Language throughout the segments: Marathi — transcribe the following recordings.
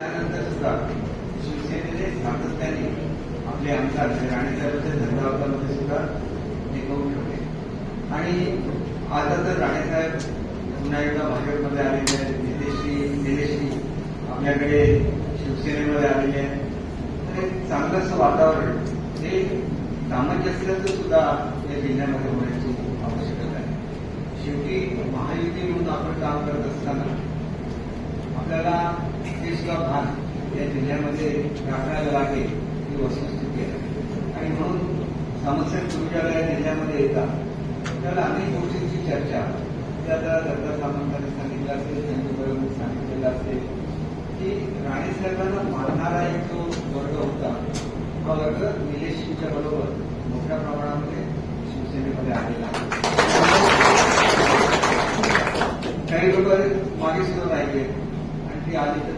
त्यानंतर सुद्धा शिवसेनेने सातत्याने आपले आमदार जे राणेसाहेबांच्या धंदावादामध्ये सुद्धा टिकवून ठेवले आणि आता तर राणेसाहेब पुन्हा एकदा भाजपमध्ये आलेले आहेत नितेशजी निलेशजी आपल्याकडे शिवसेनेमध्ये आलेले आहेत तर एक चांगलंच वातावरण हे सामंजस्याचं सुद्धा या जिल्ह्यामध्ये होण्याची आवश्यकता आहे शेवटी महायुती म्हणून आपण काम करत असताना आपल्याला हे भाग या जिल्ह्यामध्ये राखायला लागेल ही वस्तुस्थिती आहे. आणि म्हणून समस्या तुम्ही ज्यावेळेला जिल्ह्यामध्ये येतात. त्याला अनेक गोष्टींची चर्चा. त्या आता दत्ता सामंतांनी सांगितलं असेल त्यांच्याबरोबर सांगितलेलं असेल की राणेसाहेबांना मानणारा एक जो वर्ग होता हा वर्ग निलेशजींच्या बरोबर मोठ्या प्रमाणामध्ये शिवसेनेमध्ये आलेला काही लोक मागे सुद्धा राहिले आणि ती आली तर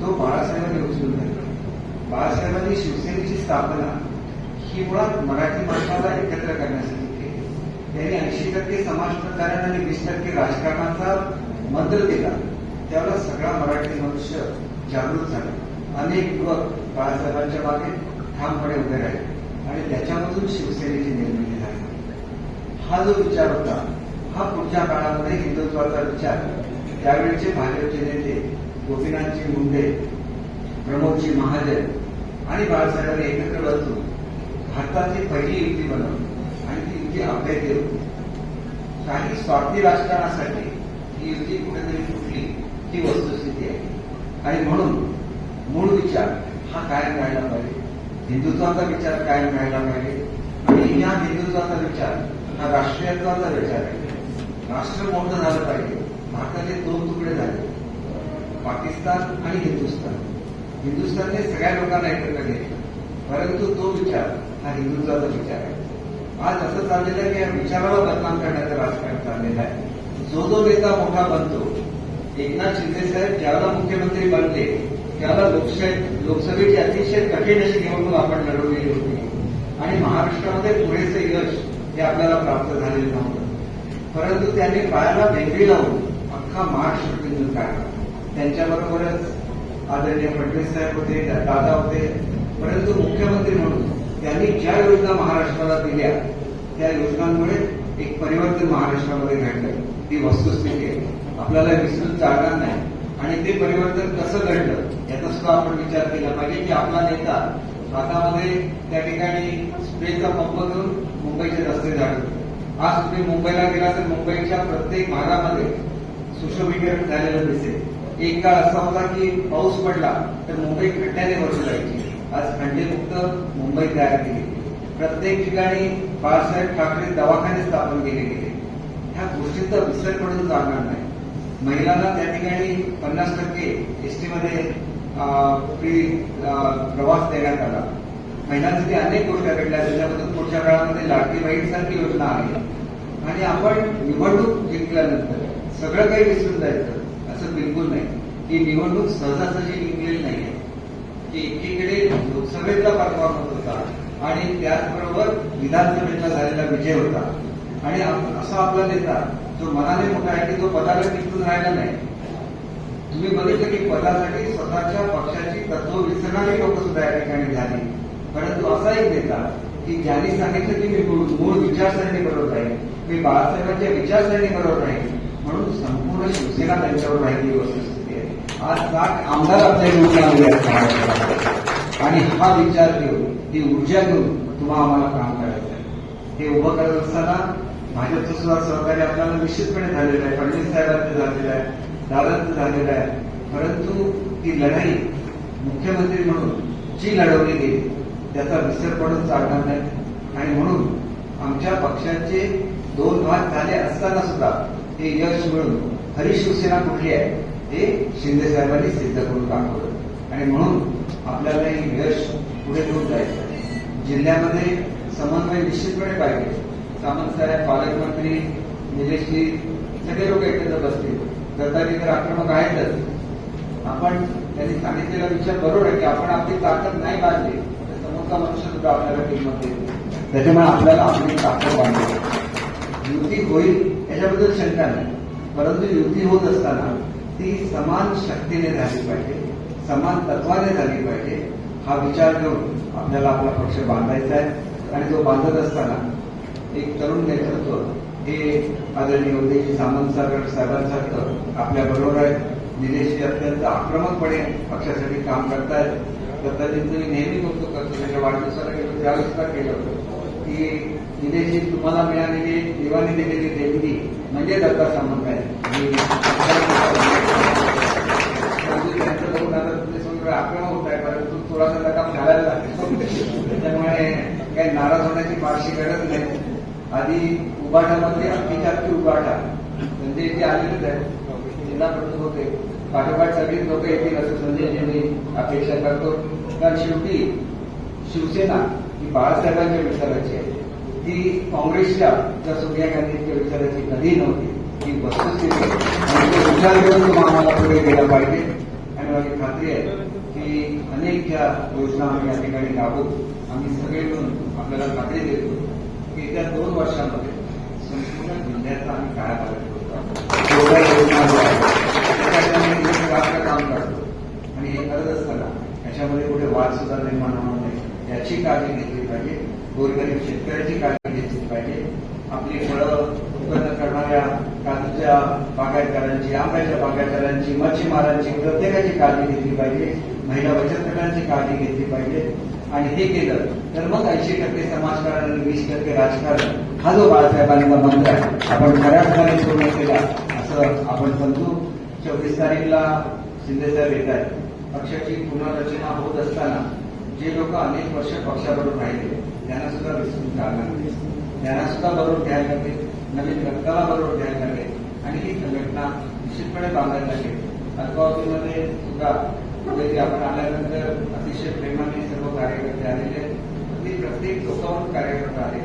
तो बाळासाहेबांनी उचलून धरला. बाळासाहेबांनी शिवसेनेची स्थापना ही मुळात मराठी माणसाला एकत्र करण्यासाठी केली. त्यांनी ऐंशी टक्के समाज आणि वीस टक्के राजकारणाचा मंत्र दिला. त्यावेळेला सगळा मराठी मनुष्य जागृत झाला. अनेक युवक बाळासाहेबांच्या मागे ठामपणे उभे राहिले आणि त्याच्यामधून शिवसेनेची निर्मिती झाली. हा जो विचार होता हा पुढच्या काळामध्ये हिंदुत्वाचा विचार त्यावेळेचे भाजपचे नेते गोपीनाथजी मुंडे प्रमोदजी महाजन आणि बाळासाहेबांनी एकत्र बसून भारताची पहिली युती बनवली आणि ती युती अभ्याची होती. काही स्वार्थी राजकारणासाठी ही युती कुठेतरी फुटली ही वस्तुस्थिती आहे. आणि म्हणून मूळ विचार हा कायम राहायला पाहिजे. हिंदुत्वाचा विचार कायम राहायला पाहिजे. आणि या हिंदुत्वाचा विचार हा राष्ट्रीयत्वाचा विचार आहे. राष्ट्र मोठं झालं पाहिजे. भारताचे दोन तुकडे झाले. पाकिस्तान आणि हिंदुस्थान हिंदुस्थानने सगळ्या लोकांना एकत्र घेतलं परंतु तो विचार हा हिंदुत्वाचा विचार आहे. आज असं चाललेलं आहे की या विचाराला बदनाम करण्याचं राजकारण चाललेलं आहे. जो जो नेता मोठा बनतो एकनाथ शिंदे साहेब ज्याला मुख्यमंत्री बनले त्याला लोकशाही लोकसभेची अतिशय कठीण अशी निवडणूक आपण लढवलेली होती. आणि महाराष्ट्रामध्ये पुरेसे यश हे आपल्याला प्राप्त झालेलं नव्हतं. परंतु त्यांनी पायाला वेगळी लावून अख्खा महाराष्ट्र काढला. त्यांच्याबरोबरच आदरणीय फडणवीस साहेब होते दादा होते. परंतु मुख्यमंत्री म्हणून त्यांनी ज्या योजना महाराष्ट्राला दिल्या त्या योजनांमुळे एक परिवर्तन महाराष्ट्रामध्ये घडलं. ही वस्तुस्थिती आहे. आपल्याला विसरून चालणार नाही. आणि ते परिवर्तन कसं घडलं याचा सुद्धा आपण विचार केला पाहिजे की आपला नेता हातामध्ये त्या ठिकाणी स्प्रेचा पंप घेऊन मुंबईचे रस्ते झाडतो आज तुम्ही मुंबईला गेला तर मुंबईच्या प्रत्येक भागामध्ये सुशोभीकरण झालेलं दिसेल. एक काळ असा होता की पाऊस पडला तर मुंबई खड्ड्याने भरून जायची. आज खड्डेमुक्त मुंबई तयार केली. प्रत्येक ठिकाणी बाळासाहेब ठाकरे दवाखाने स्थापन केले गेले. ह्या गोष्टींचा विसर पडून चालणार नाही. महिलांना त्या ठिकाणी पन्नास टक्के एसटीमध्ये फ्री प्रवास देण्यात आला. महिलांसाठी अनेक गोष्टी घडल्या त्याच्याबद्दल पुढच्या काळामध्ये लाडकी बहीणसारखी योजना आहे. आणि आपण निवडणूक जिंकल्यानंतर सगळं काही विसरून जायचं. असं बिलकुल नाही. ही निवडणूक सहजासहजी जिंकलेली नाही आहे. की एकीकडे लोकसभेचा परफॉर्मन्स होता आणि त्याचबरोबर विधानसभेचा झालेला विजय होता. आणि असा आपला नेता जो मनाने मोठा आहे की तो पदाला टिकून राहिला नाही. तुम्ही बघितलं की पदासाठी स्वतःच्या पक्षाची तत्व विसरणारी लोक सुद्धा या ठिकाणी झाली. परंतु असा एक नेता की ज्यांनी सांगितलं की मी मूळ विचारसरणी बरोबर राहील मी बाळासाहेबांच्या विचारसरणी बरोबर राहील म्हणून संपूर्ण शिवसेना त्यांच्यावर राहिली वस्तुस्थिती आहे. आज साठ आमदार आपल्या निवडून आलेले आहेत. आणि हा विचार घेऊन ही ऊर्जा घेऊन तुम्हाला आम्हाला काम करायचं आहे. हे उभं करत असताना भाजपचं सुद्धा सहकार्य आपल्याला निश्चितपणे झालेलं आहे. फडणवीस साहेबांचं झालेलं आहे. दादांचं झालेलं आहे. परंतु ती लढाई मुख्यमंत्री म्हणून जी लढवली गेली त्याचा विसर पडून चालणार नाही. आणि म्हणून आमच्या पक्षाचे दोन भाग झाले असताना सुद्धा हे यश मिळून खरी शिवसेना कुठली आहे? हे शिंदे साहेबांनी सिद्ध करून दाखवलं. आणि म्हणून आपल्याला हे यश पुढे घेऊन जायचं जिल्ह्यामध्ये समन्वय निश्चितपणे पाहिजे. सामंत साहेब पालकमंत्री निलेशजी सगळे लोक एकत्र बसतील. गद्दारी तर आक्रमक आहेतच. आपण त्यांनी सांगितलेला विचार बरोबर आहे की आपण आपली ताकद नाही बांधली तर समोरचा मनुष्य सुद्धा आपल्याला किंमत देईल. त्याच्यामुळे आपल्याला आपली ताकद बांधली. युती होईल याच्याबद्दल शंका नाही. परंतु युती होत असताना ती समान शक्तीने झाली पाहिजे समान तत्वाने झाली पाहिजे हा विचार घेऊन आपल्याला आपला पक्ष बांधायचा आहे. आणि तो बांधत असताना एक तरुण नेतृत्व हे आदरणीय उदयजी सामंत सागर साहेबांसारखं आपल्या बरोबर आहे. निलेशजी अत्यंत आक्रमकपणे पक्षासाठी काम करतायत. दत्ताजींचं मी नेहमी कौतुक करतो त्याच्या वाढदिवसाला गेलो त्यावेळेस केलं होतं. की निलेशजी तुम्हाला मिळालेली देवाने दिलेली देणगी म्हणजे दत्ता सामंत आहे. परंतु आक्रमक होत आहे परंतु थोडासा लगाम घालायला लागतो त्याच्यामुळे काही नाराज होण्याची फारशी गरज नाही. आधी उभाटामध्ये अख्खीच्या उभाटा म्हणजे इथे आलेलेच आहे जिल्हा प्रमुख होते. पाठोपाठ सगळीच लोक येतील असं संजयजी मी अपेक्षा करतो. कारण शेवटी शिवसेना ही बाळासाहेबांच्या विचाराची आहे. जी काँग्रेसच्या ज्या सोनिया गांधींच्या विचाराची कधी नव्हती ती वस्तुस्थिती. आणि तो विचार करून तो आम्हाला पुढे गेला पाहिजे. आणि माझी खात्री आहे की अनेक ज्या योजना आम्ही या ठिकाणी राबवू आम्ही सगळे मिळून आपल्याला खात्री देतो की येत्या दोन वर्षामध्ये संपूर्ण जिल्ह्याचा आम्ही काय पालट योजना काम करतो. आणि हे करत असताना याच्यामध्ये कुठे वाद सुद्धा निर्माण होणार नाही. याची काळजी घेतली पाहिजे. गोरगरीब शेतकऱ्याची काळजी घेतली पाहिजे. आपली फळं उत्पन्न करणाऱ्या काजूच्या बागायतदारांची आंब्याच्या बागायतदारांची मच्छीमारांची प्रत्येकाची काळजी घेतली पाहिजे. महिला बचत गटांची काळजी घेतली पाहिजे. आणि हे केलं तर मग ऐंशी टक्के समाजकारण आणि वीस टक्के राजकारण हा जो बाळासाहेबांचा मंत्र आहे आपण खऱ्या अर्थाने पूर्ण केला असं आपण समजू चोवीस तारीखला शिंदेसाहेब येत आहेत. पक्षाची पुनर्रचना होत असताना जे लोक अनेक वर्ष पक्षाबरोबर राहिले त्यांना सुद्धा विसरून चालणार नाही त्यांना सुद्धा बरोबर घ्यायला लागेल. नवीन रक्ताला बरोबर घ्यायला लागेल. आणि ही संघटना निश्चितपणे बांधायला लागेल. अल्पावधीमध्ये सुद्धा म्हणजे आपण आल्यानंतर अतिशय प्रेमाने सर्व कार्यकर्ते आलेले आहेत. प्रत्येक लोकांवर कार्यकर्ता आले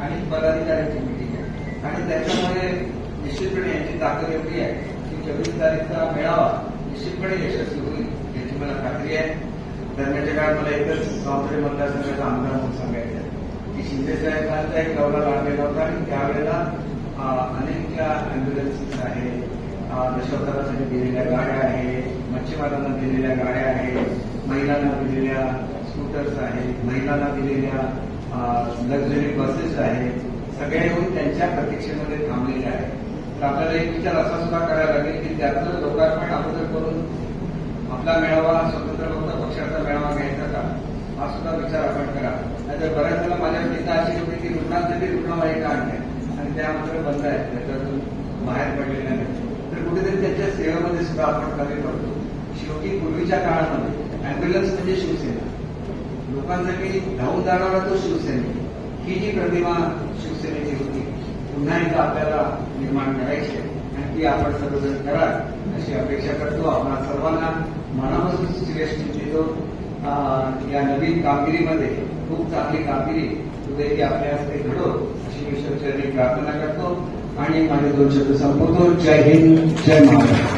आणि पदाधिकाऱ्यांची मिटिंग आहे. आणि त्याच्यामुळे निश्चितपणे यांची ताकद एवढी आहे की चोवीस तारीखचा मेळावा निश्चितपणे यशस्वी होईल याची मला खात्री आहे. दरम्यानच्या काळात मला एकच स्वातंत्र्य मतदारसंघाचा आमदार म्हणून सांगायचं आहे. की शिंदे साहेबांचा एक दौरा लागलेला होता आणि त्यावेळेला अनेक ज्या अँब्युलन्सेस आहेत दशावतारासाठी दिलेल्या गाड्या आहेत मच्छीमारांना दिलेल्या गाड्या आहेत महिलांना दिलेल्या स्कूटर्स आहेत महिलांना दिलेल्या लक्झरी बसेस आहेत सगळ्या येऊन त्यांच्या प्रतीक्षेमध्ये थांबलेल्या आहेत. तर आपल्याला एक विचार असा सुद्धा करायला लागेल की त्यातलं लोकार्पण अगोदर करून आपला मेळावा स्वतंत्र फक्त मेळावा घ्यायचा का? हा सुद्धा विचार आपण करा. नाहीतर बऱ्याच वेळा माझ्या चिंता अशी होती की रुग्णांसाठी रुग्णवाहिका आणल्या आणि त्या मात्र बंद आहेत. त्याच्यातून बाहेर पडलेल्या नाही तर कुठेतरी त्यांच्या सेवेमध्ये सुद्धा आपण कमी पडतो. शेवटी पूर्वीच्या काळामध्ये अँब्युलन्स म्हणजे शिवसेना. लोकांसाठी धावून जाणारा तो शिवसेने. ही जी प्रतिमा शिवसेनेची होती पुन्हा एकदा आपल्याला निर्माण करायची आहे. आणि ती आपण सर्वजण कराल अशी अपेक्षा करतो. आपण सर्वांना मनापासून शुभेच्छा देतो. या नवीन कामगिरीमध्ये खूप चांगली कामगिरी उद्या आपल्या हस्ते घडो अशी मी ईश्वरचरणी प्रार्थना करतो. आणि माझे दोन शब्द संपवतो. जय हिंद जय महाराष्ट्र.